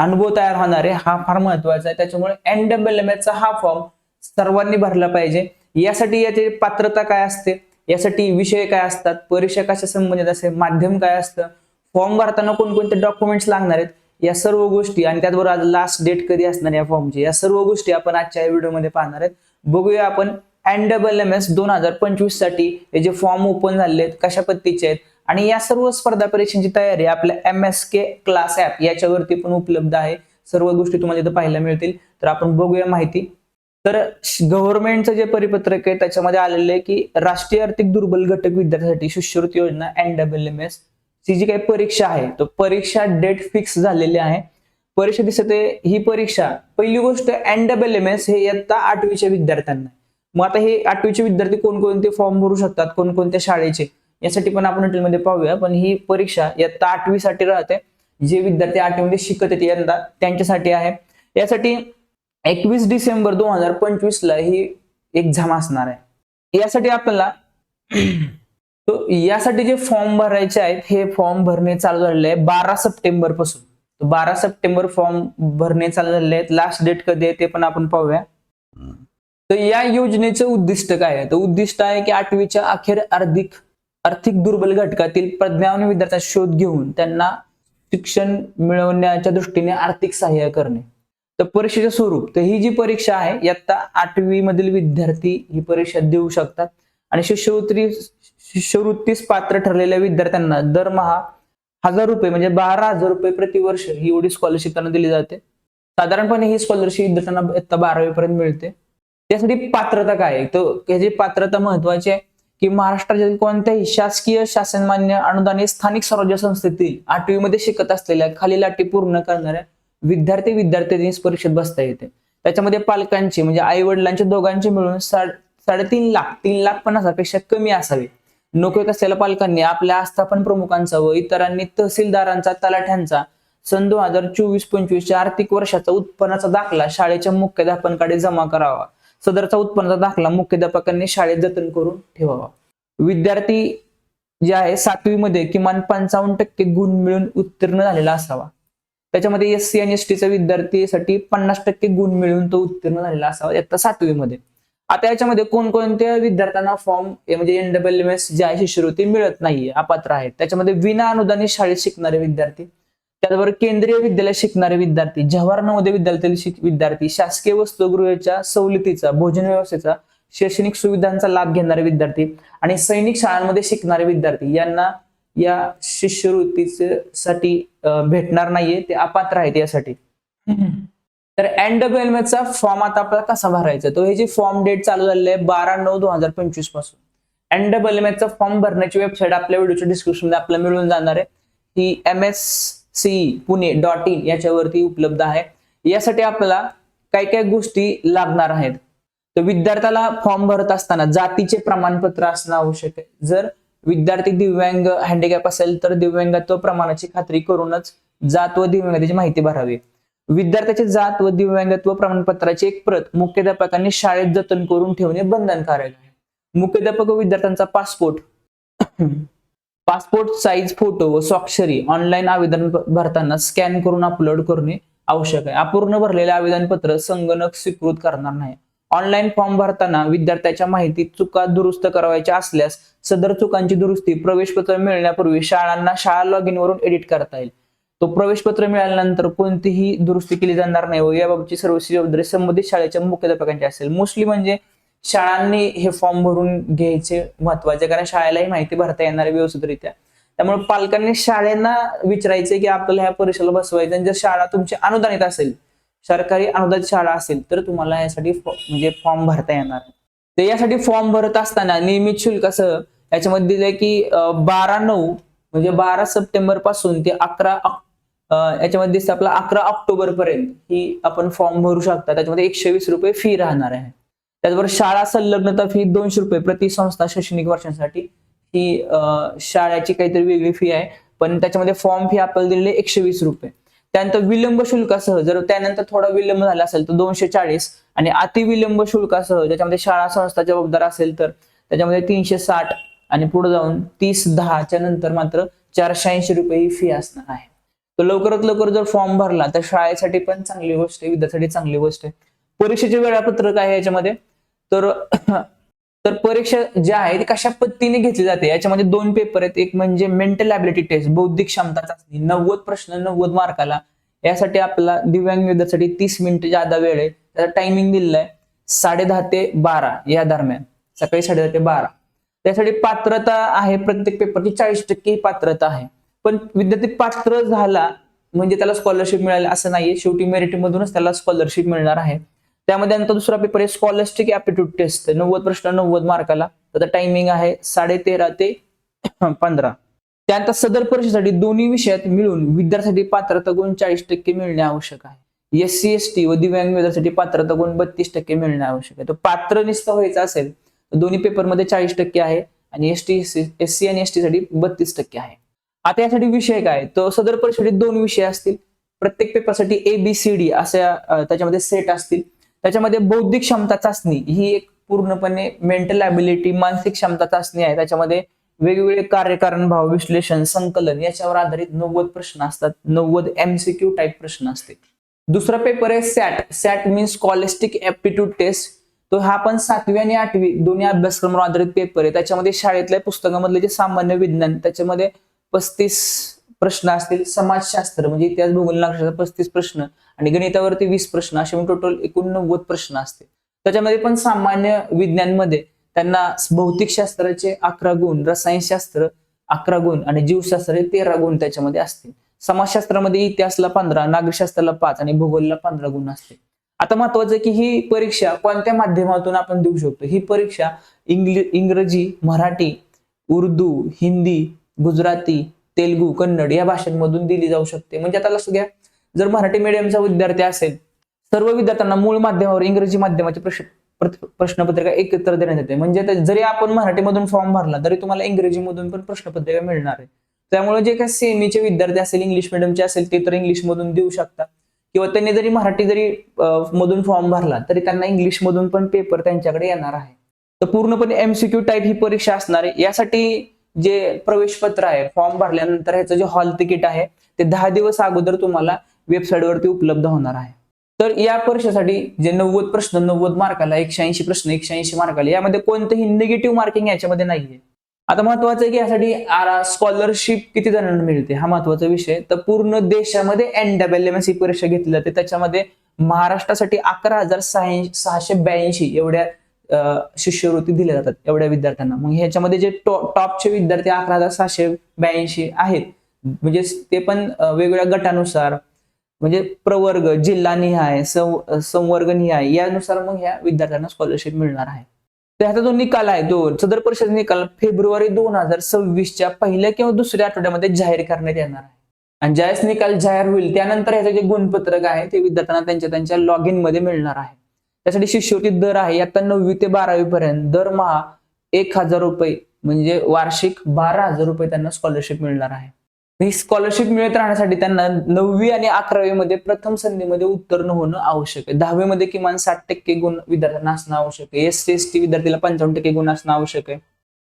अनुभव तयार होणार आहे हा फार महत्त्वाचा आहे. त्याच्यामुळे एन डबल एम चा हा फॉर्म सर्वांनी भरला पाहिजे. यासाठी याची पात्रता काय असते? यासाठी विषय काय असतात? परीक्षा कशा संबंधित असते माध्यम काय असतं? फॉर्म भरताना कोणकोणते डॉक्युमेंट्स लागणार आहेत? या सर्व गोष्टी आणि त्याचबरोबर आज लास्ट डेट कधी असणार या फॉर्मची या सर्व गोष्टी आपण आजच्या व्हिडिओमध्ये पाहणार आहेत. बघूया आपण एन डबल एम एस दोन हजार पंचवीससाठी हे जे फॉर्म ओपन झाले आहेत कशा पद्धतीचे आहेत? आणि या सर्व स्पर्धा परीक्षांची तयारी आपल्या M S K class app याच्यावरती पण उपलब्ध आहे. सर्व गोष्टी तुम्हाला इथं पाहायला मिळतील. तर आपण बघूया माहिती. तर गव्हर्नमेंटचं जे परिपत्रक आहे त्याच्यामध्ये आलेलं आहे की राष्ट्रीय आर्थिक दुर्बल घटक विद्यार्थ्यांसाठी शिष्यवृत्ती योजना एन डबल एम एस ची जी काही परीक्षा आहे तो परीक्षा डेट फिक्स झालेली आहे. परीक्षा दिसते ही परीक्षा पहिली गोष्ट एन डबल एम एस हे इयत्ता आठवीच्या विद्यार्थ्यांना मग आता हे आठवीचे विद्यार्थी कोणकोणते फॉर्म भरू शकतात कोणकोणत्या शाळेचे? यासाठी पण आपण डिटेलमध्ये पाहूया. पण ही परीक्षा इयत्ता आठवीसाठी राहते. जे विद्यार्थी आठवीमध्ये शिकत आहेत यंदा त्यांच्यासाठी आहे. यासाठी एकवीस डिसेंबर दोन हजार पंचवीस ला ही एक्झाम असणार आहे. यासाठी आपल्याला तो यासाठी जे फॉर्म भरायचे आहेत हे फॉर्म भरणे चालू झालेले आहे बारा सप्टेंबरपासून. बारा सप्टेंबर फॉर्म भरणे चालू झालेले आहेत. लास्ट डेट कधी आहे ते पण आपण पाहूया. तर या योजनेचं उद्दिष्ट काय आहे? तर उद्दिष्ट आहे की आठवीच्या अखेर आर्थिक आर्थिक दुर्बल घटकातील प्रज्ञावान विद्यार्थ्यांचा शोध घेऊन त्यांना शिक्षण मिळवण्याच्या दृष्टीने आर्थिक सहाय्य करणे. तर परीक्षेचे स्वरूप तर ही जी परीक्षा आहे इयत्ता आठवी मधील विद्यार्थी ही परीक्षा देऊ शकतात. आणि शिष्यवृत्ती शिष्यवृत्तीस पात्र ठरलेल्या विद्यार्थ्यांना दरमहा हजार रुपये म्हणजे बारा हजार रुपये प्रतिवर्ष ही एवढी स्कॉलरशिप त्यांना दिली जाते. साधारणपणे ही स्कॉलरशिप विद्यार्थ्यांना इयत्ता बारावी पर्यंत मिळते. त्यासाठी पात्रता काय आहे? तर ह्याची पात्रता महत्वाची आहे की महाराष्ट्रातील कोणत्याही शासकीय शासनमान्य अनुदानित स्थानिक स्वराज्य संस्थेतील आठवीमध्ये शिकत असलेल्या खालील अटी पूर्ण करणाऱ्या विद्यार्थी विद्यार्थ्यांनी परीक्षेत बसता येते. त्याच्यामध्ये पालकांची म्हणजे आई वडिलांच्या दोघांचे मिळून साडेतीन लाख तीन लाख पन्नास हजारपेक्षा कमी असावे. नोकरीत असलेल्या पालकांनी आपल्या आस्थापन प्रमुखांचा व इतरांनी तहसीलदारांचा तलाठ्यांचा सन दोन हजार चोवीस पंचवीसच्या आर्थिक वर्षाचा उत्पन्नाचा दाखला शाळेच्या मुख्याध्यापनकडे जमा करावा. सदरचा उत्पन्नाचा दाखला मुख्याध्यापकांनी शाळेत जतन करून ठेवावा. विद्यार्थी जे आहे सातवीमध्ये किमान पंचावन्न टक्के गुण मिळून उत्तीर्ण झालेला असावा. त्याच्यामध्ये एस सी आणि एस टीच्या विद्यार्थीसाठी पन्नास टक्के गुण मिळून तो उत्तीर्ण झालेला असावा आता सातवीमध्ये. आता याच्यामध्ये कोणकोणत्या विद्यार्थ्यांना फॉर्म म्हणजे एन डबल एस जे आहे शिष्यवृत्ती मिळत नाहीये अपात्र आहेत? त्याच्यामध्ये विना अनुदानित शाळेत शिकणारे विद्यार्थी त्याचबरोबर केंद्रीय विद्यालयात शिकणारे विद्यार्थी जवाहर नवोदय विद्यालयातील विद्यार्थी शासकीय वस्तुगृहाच्या सवलतीचा भोजन व्यवस्थेचा शैक्षणिक सुविधांचा लाभ घेणारे विद्यार्थी आणि सैनिक शाळांमध्ये शिकणारे विद्यार्थी यांना या शिष्यवृत्तीचे साठी भेटणार नाहीये ते अपात्र आहेत यासाठी. तर एन चा फॉर्म आता आपल्याला कसा भरायचा तो हे जे फॉर्म डेट चालू झालेले आहे बारा नऊ दोन हजार पंचवीसपासून. एन डब्ल्यू चा फॉर्म भरण्याची वेबसाईट आपल्या व्हिडिओच्या डिस्क्रिप्शनमध्ये आपल्याला मिळून जाणार आहे. ही M S CE Pune dot in याच्यावरती उपलब्ध आहे. यासाठी आपल्याला काय काय गोष्टी लागणार आहेत? तर विद्यार्थ्याला फॉर्म भरत असताना जातीचे प्रमाणपत्र असणं आवश्यक आहे. जर विद्यार्थी दिव्यांग हँडिकॅप असेल तर दिव्यांगत्व प्रमाणाची खात्री करूनच जात व दिव्यांगतेची माहिती भरावी. विद्यार्थ्याचे जात व दिव्यांगत्व प्रमाणपत्राची एक प्रत मुख्याध्यापकांनी शाळेत जतन करून ठेवणे बंधनकारक आहे. मुख्याध्यापक व विद्यार्थ्यांचा पासपोर्ट पासपोर्ट साईज फोटो व स्वाक्षरी ऑनलाईन आवेदन भरताना स्कॅन करून अपलोड करणे आवश्यक आहे. अपूर्ण भरलेले आवेदन पत्र संगणक स्वीकृत करणार नाही. ऑनलाईन फॉर्म भरताना विद्यार्थ्याच्या माहितीत चुका दुरुस्त करावयाच्या असल्यास सदर चुकांची दुरुस्ती प्रवेशपत्र मिळण्यापूर्वी शाळांना शाळा लॉग इन वरून एडिट करता येईल. तो प्रवेशपत्र मिळाल्यानंतर कोणतीही दुरुस्ती केली जाणार नाही व याबाबतची सर्व जबाबदारी संबंधित शाळेच्या मुख्याध्यापकांची असेल. मोस्टली म्हणजे शाळांनी हे फॉर्म भरून घ्यायचे महत्त्वाचे कारण शाळेलाही माहिती भरता येणार आहे व्यवस्थितरित्या. त्यामुळे पालकांनी शाळेंना विचारायचे की आपल्याला ह्या परीक्षेला बसवायचं आणि जर शाळा तुमची अनुदानित असेल सरकारी अनुदानित शाळा असेल तर तुम्हाला यासाठी म्हणजे फॉर्म भरता येणार तर यासाठी फॉर्म भरत असताना नियमित शुल्कासह याच्यामध्ये दिलंय की बारा नऊ म्हणजे बारा सप्टेंबरपासून ते अकरा याच्यामध्ये दिसतं आपला अकरा ऑक्टोबर पर्यंत ही आपण फॉर्म भरू शकता. त्याच्यामध्ये एकशे वीस रुपये फी राहणार आहे. त्याचबरोबर शाळा संलग्नता फी दोनशे रुपये प्रति संस्था शैक्षणिक वर्षांसाठी. ही शाळेची काहीतरी वेगळी फी आहे. पण त्याच्यामध्ये फॉर्म फी आपल्याला दिलेली एकशे वीस रुपये. त्यानंतर विलंब शुल्कासह जर त्यानंतर थोडा विलंब झाला असेल तर दोनशे चाळीस आणि अतिविलंब शुल्कासह ज्याच्यामध्ये शाळा संस्था जबाबदार असेल तर त्याच्यामध्ये तीनशे साठ आणि पुढे जाऊन तीस दहाच्या नंतर मात्र चारशे ऐंशी रुपये ही फी असणार आहे. तर लवकरात लवकर जर फॉर्म भरला तर शाळेसाठी पण चांगली गोष्ट आहे विद्यार्थ्यासाठी चांगली गोष्ट आहे. परीक्षेचे वेळापत्रक आहे याच्यामध्ये. तर तर परीक्षा ज्या आहे ती कशा पद्धतीने घेतली जाते? याच्यामध्ये दोन पेपर आहेत. एक म्हणजे मेंटल ॲबिलिटी टेस्ट बौद्धिक क्षमता चाचणी नव्वद प्रश्न नव्वद मार्काला यासाठी आपला दिव्यांग विद्यार्थ्यासाठी तीस मिनिट जादा वेळ आहे. त्याचा टायमिंग दिलेला आहे. साडे दहा ते बारा या दरम्यान. सकाळी साडे दहा ते बारा. त्यासाठी पात्रता आहे प्रत्येक पेपरची चाळीस टक्के ही पात्रता आहे. पण विद्यार्थी पात्र झाला म्हणजे त्याला स्कॉलरशिप मिळाली असं नाहीये. शेवटी मेरिट मधूनच त्याला स्कॉलरशिप मिळणार आहे. त्यामध्ये नंतर दुसरा पेपर आहे स्कॉलरस्टिक ऍप्टिट्यूड टेस्ट नव्वद प्रश्न नव्वद मार्काला. त्याचा टायमिंग आहे साडे तेरा ते पंधरा. त्यानंतर सदर परीक्षेसाठी दोन्ही विषयात मिळून विद्यार्थ्यांसाठी पात्रता गुण चाळीस टक्के मिळणे आवश्यक आहे. एस सी एस टी व दिव्यांग विद्यार्थ्यासाठी पात्रता गुण बत्तीस टक्के मिळणे आवश्यक आहे. तर पात्र निस्त व्हायचं असेल तर दोन्ही पेपरमध्ये चाळीस टक्के आहे आणि एस टी एस सी आणि एस टी साठी बत्तीस टक्के आहे. आता यासाठी विषय काय? तर सदर परीक्षेसाठी दोन विषय असतील. प्रत्येक पेपरसाठी ए बी सी डी अशा त्याच्यामध्ये सेट असतील. त्याच्यामध्ये बौद्धिक क्षमता चाचणी ही एक पूर्णपणे मेंटल ॲबिलिटी मानसिक क्षमता चाचणी आहे. त्याच्यामध्ये वेगवेगळे कार्यकारण भाव विश्लेषण संकलन याच्यावर आधारित नव्वद प्रश्न असतात. नव्वद एमसीक्यू टाईप प्रश्न असते. दुसरा पेपर आहे SAT SAT means scholastic aptitude test तो हा पण सातवी आणि आठवी दोन्ही अभ्यासक्रमावर आधारित पेपर आहे. त्याच्यामध्ये शाळेतल्या पुस्तकामधले जे सामान्य विज्ञान त्याच्यामध्ये पस्तीस प्रश्न असतील समाजशास्त्र म्हणजे इतिहास भूगोल नागरिकशास्त्र पस्तीस प्रश्न आणि गणितावरती वीस प्रश्न असे म्हणून टोटल एकोणनव्वद प्रश्न असते त्याच्यामध्ये पण सामान्य विज्ञानमध्ये त्यांना भौतिकशास्त्राचे अकरा गुण रसायनशास्त्र अकरा गुण आणि जीवशास्त्र हे तेरा गुण त्याच्यामध्ये असतील. समाजशास्त्रामध्ये इतिहासला पंधरा नागरिकशास्त्राला पाच आणि भूगोलला पंधरा गुण असते आता महत्वाचं की ही परीक्षा कोणत्या माध्यमातून आपण देऊ शकतो? ही परीक्षा इंग्ल इंग्रजी मराठी उर्दू हिंदी गुजराती तेलगू कन्नड या भाषांमधून दिली जाऊ शकते. म्हणजे आता लक्ष घ्या जर मराठी मीडियमचा विद्यार्थी असेल सर्व विद्यार्थ्यांना मूळ माध्यमावर इंग्रजी माध्यमाचे प्रश्नपत्रिका एकत्र देण्यात येते. म्हणजे जरी आपण मराठीमधून फॉर्म भरला तरी तुम्हाला इंग्रजीमधून पण प्रश्नपत्रिका मिळणार आहे. त्यामुळे जे काही सेमीचे विद्यार्थी असेल इंग्लिश मिडियमचे असेल ते तर इंग्लिश मधून देऊ शकतात. किंवा त्यांनी जरी मराठी जरी मधून फॉर्म भरला तरी त्यांना इंग्लिश मधून पण पेपर त्यांच्याकडे येणार आहे. तर पूर्णपणे एमसीक्यू टाईप ही परीक्षा असणार आहे. यासाठी जे प्रवेश पत्र आहे फॉर्म भरल्यानंतर ह्याचं जे हॉल तिकीट आहे ते दहा दिवस अगोदर तुम्हाला वेबसाईटवरती उपलब्ध होणार आहे. तर या परीक्षेसाठी जे नव्वद प्रश्न नव्वद मार्काला एकशे ऐंशी प्रश्न एकशे ऐंशी मार्काला यामध्ये कोणतंही निगेटिव्ह मार्किंग याच्यामध्ये नाहीये. आता महत्वाचं आहे की यासाठी स्कॉलरशिप किती जणांना मिळते हा महत्त्वाचा विषय तर पूर्ण देशामध्ये एन डबल एम एस ही परीक्षा घेतली जाते त्याच्यामध्ये महाराष्ट्रासाठी अकरा हजार सहाशे ब्याऐंशी एवढ्या शिष्यवृत्ती दिल्या जातात एवढ्या विद्यार्थ्यांना. मग ह्याच्यामध्ये जे टॉपचे विद्यार्थी अकरा हजार सहाशे ब्याऐंशी आहेत. म्हणजे ते पण वेगवेगळ्या गटानुसार म्हणजे प्रवर्ग जिल्हा निहाय संवर्ग निहाय यानुसार मग ह्या विद्यार्थ्यांना स्कॉलरशिप मिळणार आहे. तर ह्याचा जो निकाल आहे तो सदर परिषद निकाल फेब्रुवारी दोन हजार सव्वीसच्या पहिल्या किंवा दुसऱ्या आठवड्यामध्ये जाहीर करण्यात येणार आहे. आणि ज्यावेळेस निकाल जाहीर होईल त्यानंतर ह्याचं जे गुणपत्रक आहे ते विद्यार्थ्यांना त्यांच्या त्यांच्या लॉग इनमध्ये मिळणार आहे. त्यासाठी शिष्यवृत्ती दर आहे. आता नववी ते बारावी पर्यंत दरमहा एक हजार रुपये म्हणजे वार्षिक बारा हजार रुपये त्यांना स्कॉलरशिप मिळणार आहे. ही स्कॉलरशिप मिळत राहण्यासाठी त्यांना नववी आणि अकरावी मध्ये प्रथम संधीमध्ये उत्तीर्ण होणं आवश्यक आहे. दहावीमध्ये किमान साठ टक्के गुण विद्यार्थ्यांना असणं आवश्यक आहे. एस सी एस टी विद्यार्थीला पंचावन्न टक्के गुण असणं आवश्यक आहे.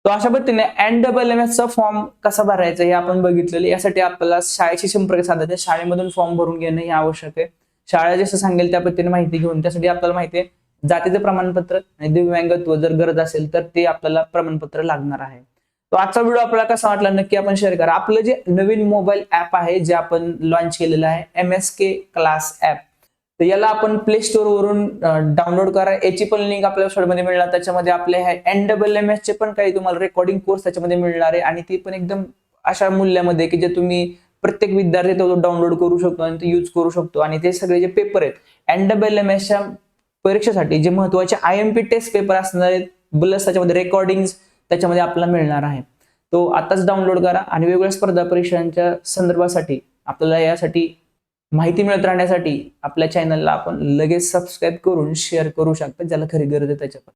तो अशा पद्धतीने एन डबल एम एसचा फॉर्म कसा भरायचा हे आपण बघितलेलं यासाठी आपल्याला शाळेशी संपर्क साधायचा शाळेमधून फॉर्म भरून घेणं हे आवश्यक आहे. शाळा जसं सांगेल त्या पद्धतीने माहिती घेऊन त्यासाठी आपल्याला माहिती आहे जातीचं प्रमाणपत्र आणि दिव्यांगत्व जर गरज असेल तर ते आपल्याला प्रमाणपत्र लागणार आहे. तो आजचा व्हिडिओ आपल्याला कसा वाटला नक्की आपण शेअर करा. आपलं जे नवीन मोबाईल ऍप आहे जे आपण लॉन्च केलेलं आहे M S K class app तर याला आपण प्ले स्टोर वरून डाउनलोड करा. याची पण लिंक आपल्या वेबसाईटमध्ये मिळणार. त्याच्यामध्ये आपले एन डबल एम एस चे पण काही तुम्हाला रेकॉर्डिंग कोर्स त्याच्यामध्ये मिळणार आहे. आणि ती पण एकदम अशा मूल्यामध्ये की जे तुम्ही प्रत्येक विद्यार्थी तो डाउनलोड करू शकतो आणि ते यूज करू शकतो. आणि ते सगळे जे पेपर आहेत एन डबल एम एसच्या परीक्षेसाठी जे महत्त्वाचे I M P test paper असणार आहेत प्लस त्याच्यामध्ये रेकॉर्डिंग त्याच्यामध्ये आपल्याला मिळणार आहे. तो आताच डाउनलोड करा आणि वेगवेगळ्या स्पर्धा परीक्षांच्या संदर्भासाठी आपल्याला यासाठी माहिती मिळत राहण्यासाठी आपल्या चॅनलला आपण लगेच सबस्क्राईब करून शेअर करू शकता ज्याला खरी गरज आहे त्याच्यावर.